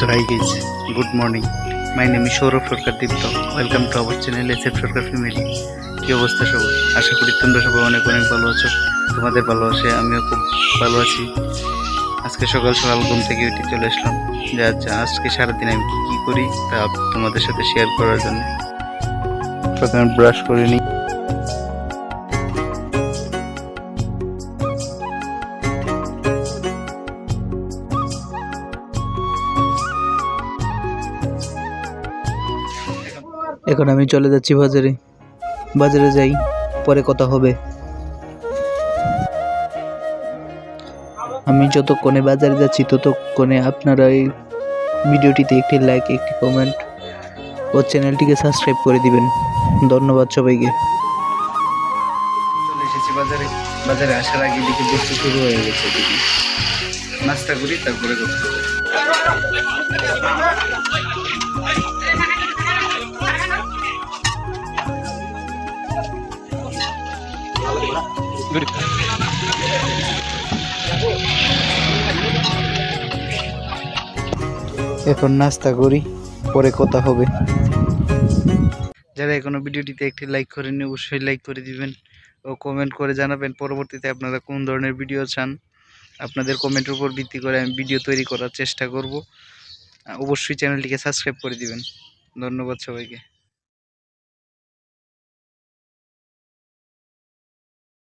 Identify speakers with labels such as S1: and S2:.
S1: Hi guys, good morning. My name is Sourav Sarkar Dipta welcome to our channel S F Sarkar family কী অবস্থা সবার? আশা করি তোমরা সবাই অনেক অনেক ভালো আছো। তোমাদের ভালোবাসে আমিও খুব ভালো আছি। আজকে সকাল সকাল ঘুম থেকে উঠে চলে আসলাম। যে আচ্ছা আজকে সারাদিন আমি কী কী করি তা তোমাদের সাথে শেয়ার করার জন্য। প্রথমে ব্রাশ করে নিই।
S2: এখন আমি চলে যাচ্ছি বাজারে। বাজারে যাই, পরে কথা হবে। আমি যতক্ষণে বাজারে যাচ্ছি, ততক্ষণে আপনারা এই ভিডিওটিতে একটি লাইক একটি কমেন্ট ও চ্যানেলটিকে সাবস্ক্রাইব করে দিবেন। ধন্যবাদ সবাইকে।
S1: এসেছি বাজারে। বাজারে আসার আগে দিকে বৃষ্টি শুরু হয়ে গেছে নাস্তা করি, তারপরে
S2: এখন নাস্তা করি, পরে কথা হবে।
S1: যারা এখনও ভিডিওটিতে একটি লাইক করেননি, অবশ্যই লাইক করে দিবেন ও কমেন্ট করে জানাবেন পরবর্তীতে আপনারা কোন ধরনের ভিডিও চান। আপনাদের কমেন্টের উপর ভিত্তি করে আমি ভিডিও তৈরি করার চেষ্টা করব। অবশ্যই চ্যানেলটিকে সাবস্ক্রাইব করে দিবেন। ধন্যবাদ সবাইকে।